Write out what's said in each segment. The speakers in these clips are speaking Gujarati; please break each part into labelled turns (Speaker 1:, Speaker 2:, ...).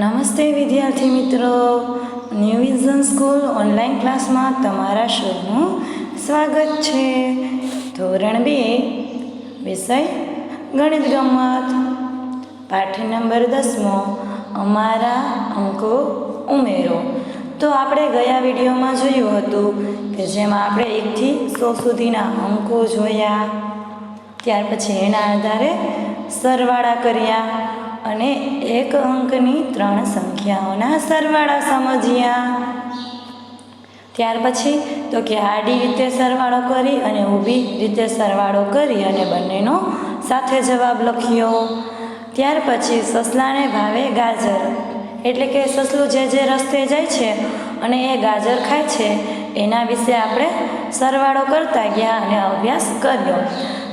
Speaker 1: નમસ્તે વિદ્યાર્થી મિત્રો. ન્યૂ વિઝન સ્કૂલ ઓનલાઈન ક્લાસમાં તમારા શોનું સ્વાગત છે. ધોરણ બે, વિષય ગણિત ગમત. પાઠ નંબર દસમો, અમારા અંકો ઉમેરો. તો આપણે ગયા વિડીયોમાં જોયું હતું કે જેમાં આપણે એકથી સો સુધીના અંકો જોયા. ત્યાર પછી એના આધારે સરવાળા કર્યા. અને એક અંકની ત્રણ સંખ્યાઓના સરવાળા સમજ્યા. ત્યાર પછી તો કે આડી રીતે સરવાળો કરી અને ઊભી રીતે સરવાળો કરી અને બંનેનો સાથે જવાબ લખ્યો. ત્યાર પછી સસલાને ભાવે ગાજર. એટલે કે સસલું જે જે રસ્તે જાય છે અને એ ગાજર ખાય છે, એના વિશે આપણે સરવાળો કરતા ગયા અને અભ્યાસ કર્યો.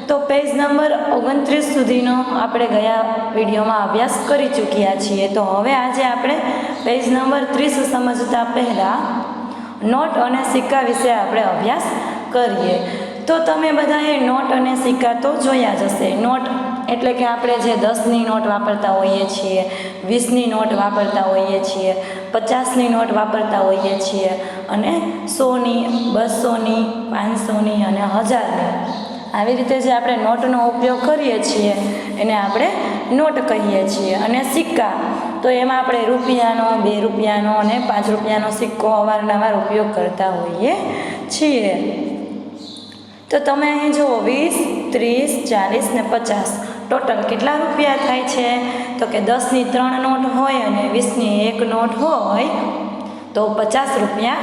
Speaker 1: તો પેજ નંબર ઓગણત્રીસ સુધીનો આપણે ગયા વિડીયોમાં અભ્યાસ કરી ચૂક્યા છીએ. તો હવે આજે આપણે પેજ નંબર ત્રીસ સમજતા પહેલાં નોટ અને સિક્કા વિશે આપણે અભ્યાસ કરીએ. તો તમે બધાએ નોટ અને સિક્કા તો જોયા જ હશે. નોટ એટલે કે આપણે જે દસની નોટ વાપરતા હોઈએ છીએ, વીસની નોટ વાપરતા હોઈએ છીએ, પચાસની નોટ વાપરતા હોઈએ છીએ અને સોની, બસોની, પાંચસોની અને હજારની. આવી રીતે જે આપણે નોટનો ઉપયોગ કરીએ છીએ, એને આપણે નોટ કહીએ છીએ. અને સિક્કા, તો એમાં આપણે રૂપિયાનો, બે રૂપિયાનો અને પાંચ રૂપિયાનો સિક્કો અવારનવાર ઉપયોગ કરતા હોઈએ છીએ. તો તમે અહીં જુઓ, વીસ, ત્રીસ, ચાલીસ ને પચાસ. ટોટલ કેટલા રૂપિયા થાય છે? તો કે દસની ત્રણ નોટ હોય અને વીસની એક નોટ હોય, તો પચાસ રૂપિયા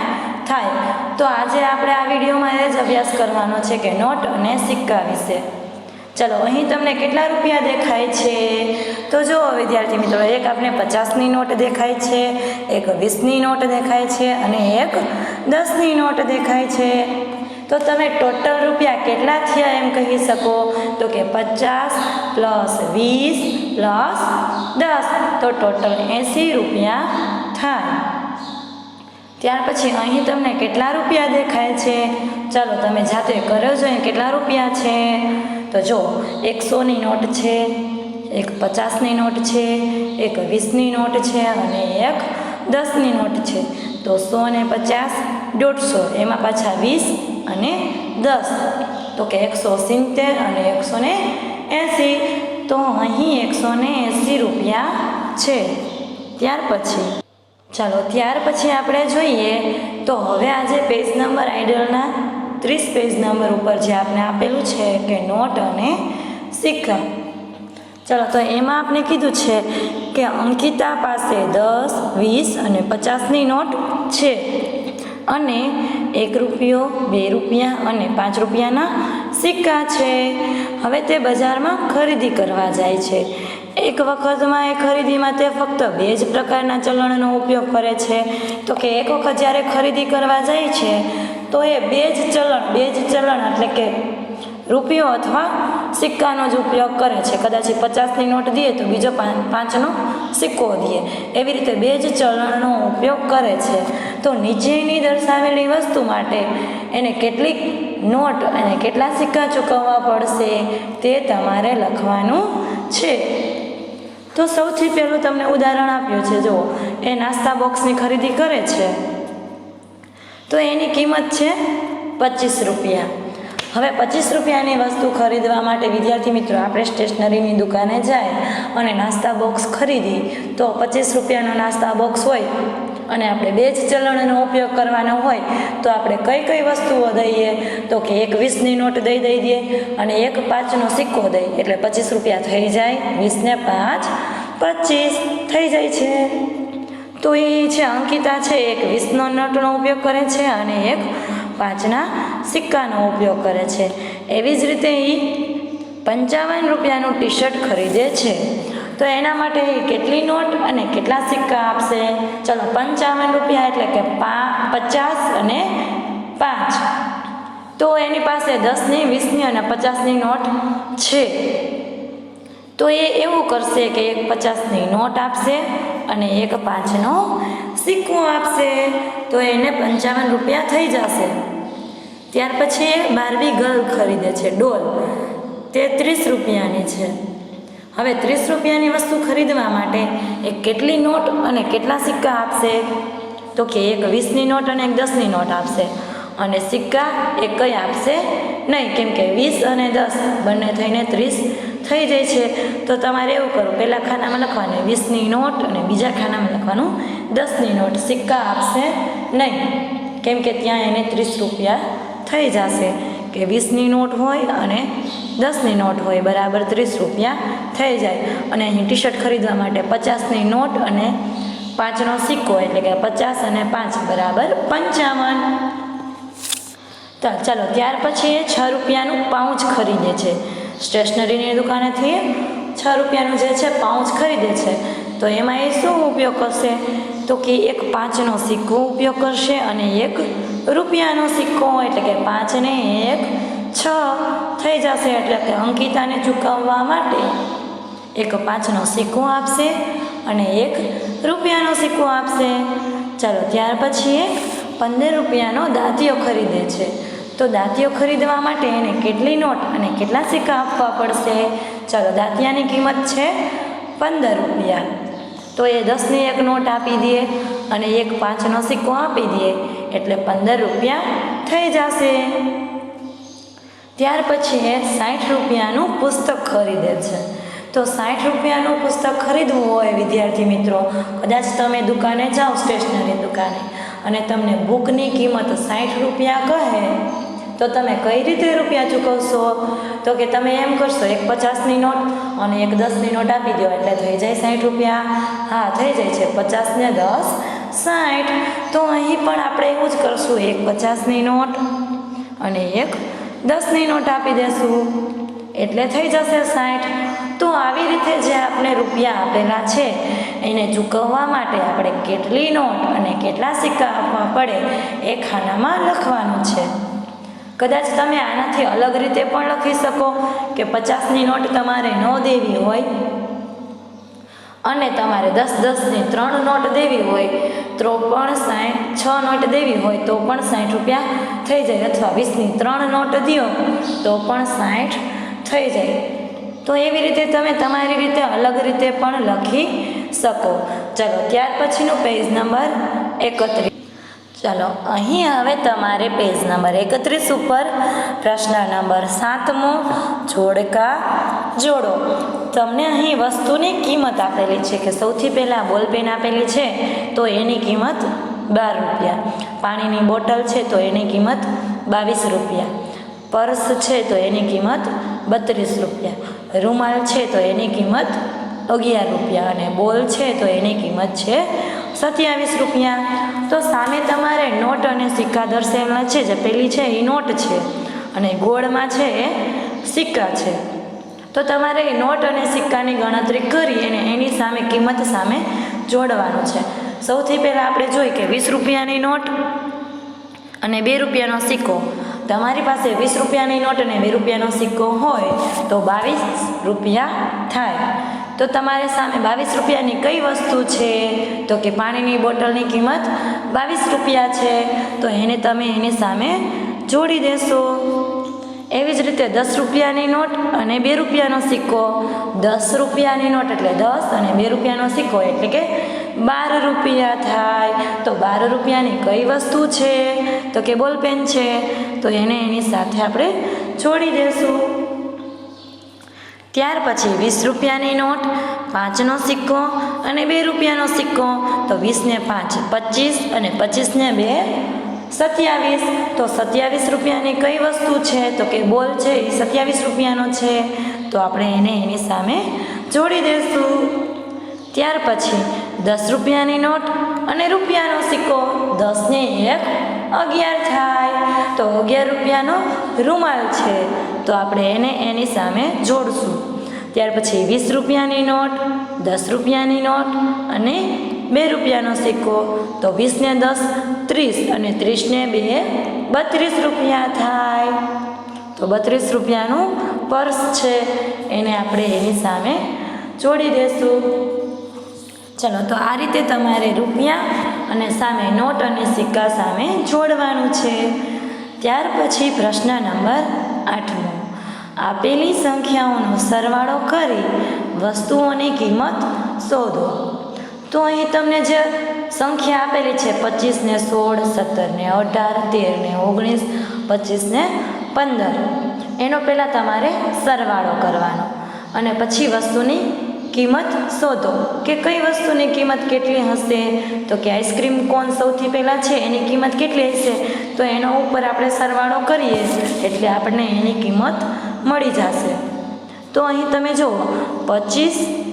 Speaker 1: થાય. તો આજે આપણે આ વિડીયોમાં એ જ અભ્યાસ કરવાનો છે કે નોટ અને સિક્કા વિશે. ચલો, અહીં તમને કેટલા રૂપિયા દેખાય છે? તો જુઓ વિદ્યાર્થી મિત્રો, એક આપણે પચાસની નોટ દેખાય છે, એક વીસની નોટ દેખાય છે અને એક દસની નોટ દેખાય છે. તો તમે ટોટલ રૂપિયા કેટલા થયા એમ કહી શકો? તો કે પચાસ પ્લસ વીસ પ્લસ દસ. તો ટોટલ એંસી રૂપિયા થાય. ત્યાર પછી અહીં તમને કેટલા રૂપિયા દેખાય છે? ચાલો તમે જાતે કરો છો અહીં કેટલા રૂપિયા છે? તો જો, એકસોની નોટ છે, એક પચાસની નોટ છે, એક વીસની નોટ છે અને એક દસની નોટ છે. તો સો અને પચાસ, દોઢસો. એમાં પાછા વીસ અને દસ. તો કે એકસો સિત્તેર અને એકસો ને એંસી. તો અહીં એકસો ને એંસી રૂપિયા છે. ત્યાર પછી ચાલો, ત્યાર પછી આપણે જોઈએ તો હવે આજે પેજ નંબર આઈડલના ત્રીસ પેજ નંબર ઉપર જે આપણે આપેલું છે કે નોટ અને સિક્કા ચાલો, તો એમાં આપણે કીધું છે કે અંકિતા પાસે દસ, વીસ અને પચાસની નોટ છે અને એક રૂપિયો, બે રૂપિયા અને પાંચ રૂપિયાના સિક્કા છે. હવે તે બજારમાં ખરીદી કરવા જાય છે. એક વખતમાં એ ખરીદીમાં તે ફક્ત બે જ પ્રકારના ચલણનો ઉપયોગ કરે છે. તો કે એક વખત જ્યારે ખરીદી કરવા જાય છે, તો એ બે જ ચલણ, બે જ ચલણ એટલે કે રૂપિયો અથવા સિક્કાનો જ ઉપયોગ કરે છે. કદાચ પચાસની નોટ દઈએ તો બીજો પાંચનો સિક્કો દે એવી રીતે બે જ ચલણનો ઉપયોગ કરે છે. તો નીચેની દર્શાવેલી વસ્તુ માટે એને કેટલીક નોટ અને કેટલા સિક્કા ચૂકવવા પડશે તે તમારે લખવાનું છે. તો સૌથી પહેલું તમને ઉદાહરણ આપ્યું છે, જુઓ. એ નાસ્તા બોક્સની ખરીદી કરે છે. તો એની કિંમત છે પચીસ રૂપિયા. હવે પચીસ રૂપિયાની વસ્તુ ખરીદવા માટે વિદ્યાર્થી મિત્રો, આપણે સ્ટેશનરીની દુકાને જાય અને નાસ્તા બોક્સ ખરીદી, તો પચીસ રૂપિયાનો નાસ્તા બોક્સ હોય અને આપણે બે જ ચલણનો ઉપયોગ કરવાનો હોય, તો આપણે કઈ કઈ વસ્તુઓ દઈએ? તો કે એક વીસની નોટ દઈ દઈ દઈએ અને એક પાંચનો સિક્કો દઈ. એટલે પચીસ રૂપિયા થઈ જાય, વીસને પાંચ, પચીસ થઈ જાય છે. તો એ છે અંકિતા છે, એક વીસનો નોટનો ઉપયોગ કરે છે અને એક પાંચના સિક્કાનો ઉપયોગ કરે છે. એવી જ રીતે એ પંચાવન રૂપિયાનું ટી શર્ટ ખરીદે છે. તો એના માટે કેટલી નોટ અને કેટલા સિક્કા આપશે? ચલો, પંચાવન રૂપિયા એટલે કે પા, પચાસ અને પાંચ. તો એની પાસે દસની, વીસની અને પચાસની નોટ છે. તો એ એવું કરશે કે એક પચાસની નોટ આપશે અને એક પાંચનો સિક્કો આપશે. તો એને પંચાવન રૂપિયા થઈ જશે. ત્યાર પછી બારવી ગર્લ ખરીદે છે, ડોલ. તે ત્રીસ રૂપિયાની છે. હવે ત્રીસ રૂપિયાની વસ્તુ ખરીદવા માટે એ કેટલી નોટ અને કેટલા સિક્કા આપશે? તો કે એક વીસની નોટ અને એક દસની નોટ આપશે. અને સિક્કા એ કઈ આપશે? નહીં, કેમ કે વીસ અને દસ બંને થઈને ત્રીસ થઈ જાય છે. તો તમારે એવું કરવું પહેલાં ખાનામાં લખવાની વીસની નોટ અને બીજા ખાનામાં લખવાનું દસની નોટ. સિક્કા આપશે? નહીં. કેમ કે ત્યાં એને ત્રીસ રૂપિયા થઈ જશે. કે વીસની નોટ હોય અને દસની નોટ હોય બરાબર ત્રીસ રૂપિયા થઈ જાય. અને અહીં ટી શર્ટ ખરીદવા માટે પચાસની નોટ અને પાંચનો સિક્કો એટલે કે પચાસ અને પાંચ બરાબર પંચાવન. ચાલો, ત્યાર પછી એ છ રૂપિયાનું પાઉચ ખરીદે છે. સ્ટેશનરીની દુકાનેથી છ રૂપિયાનું જે છે પાઉચ ખરીદે છે. તો એમાં એ શું ઉપયોગ કરશે? તો કે એક પાંચનો સિક્કો ઉપયોગ કરશે અને એક રૂપિયાનો સિક્કો એટલે કે પાંચ ને એક છ. થઈ જશે એટલે કે અંકિતાને ચૂકવવા માટે એક પાંચનો સિક્કો આપશે અને એક રૂપિયાનો સિક્કો આપશે. ચાલો, ત્યાર પછી એક પંદર રૂપિયાનો દાંતિયો ખરીદે છે. તો દાંતિયો ખરીદવા માટે એને કેટલી નોટ અને કેટલા સિક્કા આપવા પડશે? ચાલો, દાંતિયાની કિંમત છે પંદર રૂપિયા. તો એ દસની એક નોટ આપી દઈએ અને એક પાંચનો સિક્કો આપી દઈએ એટલે પંદર રૂપિયા થઈ જશે. ત્યાર પછી એ સાઠ રૂપિયાનું પુસ્તક ખરીદે છે. તો સાઠ રૂપિયાનું પુસ્તક ખરીદવું હોય વિદ્યાર્થી મિત્રો, કદાચ તમે દુકાને જાઓ, સ્ટેશનરી દુકાને, અને તમને બુકની કિંમત સાઠ રૂપિયા કહે, તો તમે કઈ રીતે રૂપિયા ચૂકવશો? તો કે તમે એમ કરશો, એક પચાસની નોટ અને એક દસની નોટ આપી દો, એટલે થઈ જાય સાઠ રૂપિયા. હા, થઈ જાય છે પચાસ ને દસ, સાઠ. તો અહીં પણ આપણે એવું જ કરશું, એક પચાસની નોટ અને એક દસની નોટ આપી દેશું. એટલે થઈ જશે સાઠ. તો આવી રીતે જે આપણે રૂપિયા આપેલા છે, એને ચૂકવવા માટે આપણે કેટલી નોટ અને કેટલા સિક્કા આપવા પડે એ ખાનામાં લખવાનું છે. કદાચ તમે આનાથી અલગ રીતે પણ લખી શકો કે પચાસની નોટ તમારે ન દેવી હોય. અને તમારે દસ દસની ત્રણ નોટ દેવી હોય, તો પણ સાઠ છ નોટ દેવી હોય, તો પણ સાઠ રૂપિયા થઈ જાય. અથવા વીસની ત્રણ નોટ દો તો પણ સાઠ થઈ જાય. તો એવી રીતે તમે તમારી રીતે અલગ રીતે પણ લખી શકો. ચલો, ત્યાર પછીનું પેજ નંબર એકત્રીસ. ચાલો, અહીં હવે તમારે પેજ નંબર એકત્રીસ ઉપર પ્રશ્ન નંબર સાતમો, જોડકા જોડો. તમને અહીં વસ્તુની કિંમત આપેલી છે કે સૌથી પહેલાં બોલપેન આપેલી છે, તો એની કિંમત બાર રૂપિયા. પાણીની બોટલ છે, તો એની કિંમત બાવીસ રૂપિયા. પર્સ છે, તો એની કિંમત બત્રીસ રૂપિયા. રૂમાલ છે, તો એની કિંમત અગિયાર રૂપિયા. અને બોલ છે, તો એની કિંમત છે સત્યાવીસ રૂપિયા. તો સામે તમારે નોટ અને સિક્કા દર્શાવેલા છે, જે પેલી છે એ નોટ છે. અને ગોળમાં છે એ સિક્કા છે. તો તમારે એ નોટ અને સિક્કાની ગણતરી કરી અને એની સામે કિંમત સામે જોડવાનું છે. સૌથી પહેલાં આપણે જોઈએ કે વીસ રૂપિયાની નોટ અને બે રૂપિયાનો સિક્કો. તમારી પાસે વીસ રૂપિયાની નોટ અને બે રૂપિયાનો સિક્કો હોય તો બાવીસ રૂપિયા થાય. તો તમારે સામે બાવીસ રૂપિયાની કઈ વસ્તુ છે? તો કે પાણીની બોટલની કિંમત બાવીસ રૂપિયા છે. તો એને તમે એની સામે જોડી દેશો. એવી જ રીતે દસ રૂપિયાની નોટ અને બે રૂપિયાનો સિક્કો. દસ રૂપિયાની નોટ એટલે દસ અને બે રૂપિયાનો સિક્કો એટલે કે બાર રૂપિયા થાય. તો બાર રૂપિયાની કઈ વસ્તુ છે? તો કે બોલપેન છે. તો એને એની સાથે આપણે છોડી દેશું. ત્યાર પછી વીસ રૂપિયાની નોટ, પાંચનો સિક્કો અને બે રૂપિયાનો સિક્કો. તો વીસને પાંચ, પચીસ અને પચીસને બે સત્યાવીસ, તો સત્યાવીસ રૂપિયાની કઈ વસ્તુ છે? તો કે બોલ છે, એ સત્યાવીસ રૂપિયાનો છે. તો આપણે એને એની સામે જોડી દઈશું. ત્યાર પછી દસ રૂપિયાની નોટ અને રૂપિયાનો સિક્કો. દસને એક અગિયાર થાય. તો અગિયાર રૂપિયાનો રૂમાલ છે. તો આપણે એને એની સામે જોડશું. ત્યાર પછી વીસ રૂપિયાની નોટ, દસ રૂપિયાની નોટ અને બે રૂપિયાનો સિક્કો. તો વીસને દસ, ત્રીસ અને ત્રીસને બે, બત્રીસ રૂપિયા થાય. તો બત્રીસ રૂપિયાનું પર્સ છે. એને આપણે એની સામે જોડી દઈશું ચલો, તો આ રીતે તમારે રૂપિયા અને સામે નોટ અને સિક્કા સામે જોડવાનું છે. ત્યાર પછી પ્રશ્ન નંબર આઠમો. આપેલી સંખ્યાઓનો સરવાળો કરી વસ્તુઓની કિંમત શોધો. તો અહીં તમને જે સંખ્યા આપેલી છે, પચીસ ને સોળ, સત્તર ને અઢાર, તેર ને ઓગણીસ, પચીસ ને પંદર. એનો પહેલાં તમારે સરવાળો કરવાનો. અને પછી વસ્તુની કિંમત શોધો કે કઈ વસ્તુની કિંમત કેટલી હશે? તો કે આઈસ્ક્રીમ કોન સૌથી પહેલાં છે, એની કિંમત કેટલી હશે? તો એનો ઉપર આપણે સરવાળો કરીએ, એટલે આપણને એની કિંમત મળી જશે. તો અહીં તમે જુઓ, પચીસ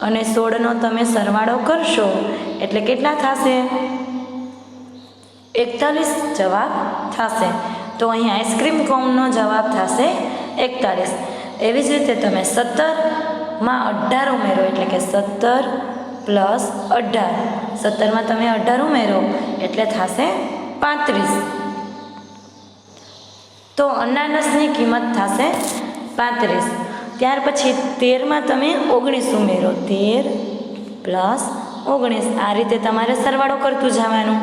Speaker 1: અને સોળનો તમે સરવાળો કરશો. એટલે કેટલા થશે? એકતાલીસ જવાબ થશે. તો અહીં આઈસ્ક્રીમ કોનનો જવાબ થશે એકતાલીસ. એવી જ રીતે તમે સત્તરમાં અઢાર ઉમેરો, એટલે કે સત્તર પ્લસ અઢાર. સત્તરમાં તમે અઢાર ઉમેરો, એટલે થશે પાંત્રીસ. તો અનાનસની કિંમત થશે પાંત્રીસ. ત્યાર પછી તેરમાં તમે ઓગણીસ ઉમેરો. તેર પ્લસ ઓગણીસ. આ રીતે તમારે સરવાળો કરતું જવાનું.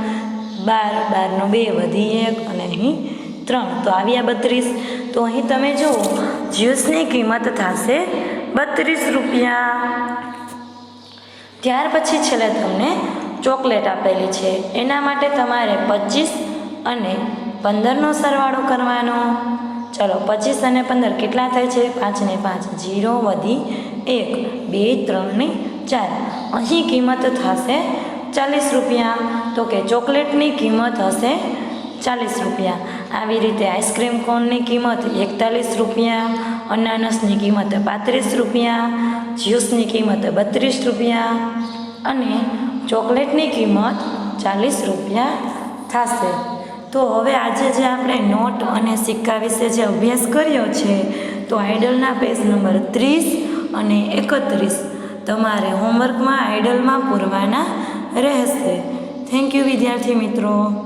Speaker 1: બાર, બારનો બે વધી એક અને અહીં ત્રણ. તો આવ્યા બત્રીસ. તો અહીં તમે જુઓ, જ્યુસની કિંમત થશે બત્રીસ રૂપિયા. ત્યાર પછી છેલ્લે તમને ચોકલેટ આપેલી છે. એના માટે તમારે પચીસ અને પંદરનો સરવાળો કરવાનો. ચલો, પચીસ અને પંદર કેટલા થાય છે? પાંચને પાંચ જીરો વધી એક, બે, ત્રણ ને ચાર. અહીં કિંમત થશે ચાલીસ રૂપિયા. તો કે ચોકલેટની કિંમત હશે ચાલીસ રૂપિયા. આવી રીતે આઈસ્ક્રીમ કોનની કિંમત એકતાલીસ રૂપિયા. અનાનસની કિંમત પાંત્રીસ રૂપિયા. જ્યુસની કિંમત બત્રીસ રૂપિયા. અને ચોકલેટની કિંમત ચાલીસ રૂપિયા થશે. તો હવે આજે જે આપણે નોટ અને સિક્કા વિશે જે અભ્યાસ કર્યો છે, તો આઈડલના પેજ નંબર ત્રીસ અને એકત્રીસ તમારે હોમવર્કમાં આઈડલમાં પૂરવાના રહેશે. થેન્ક યુ વિદ્યાર્થી મિત્રો.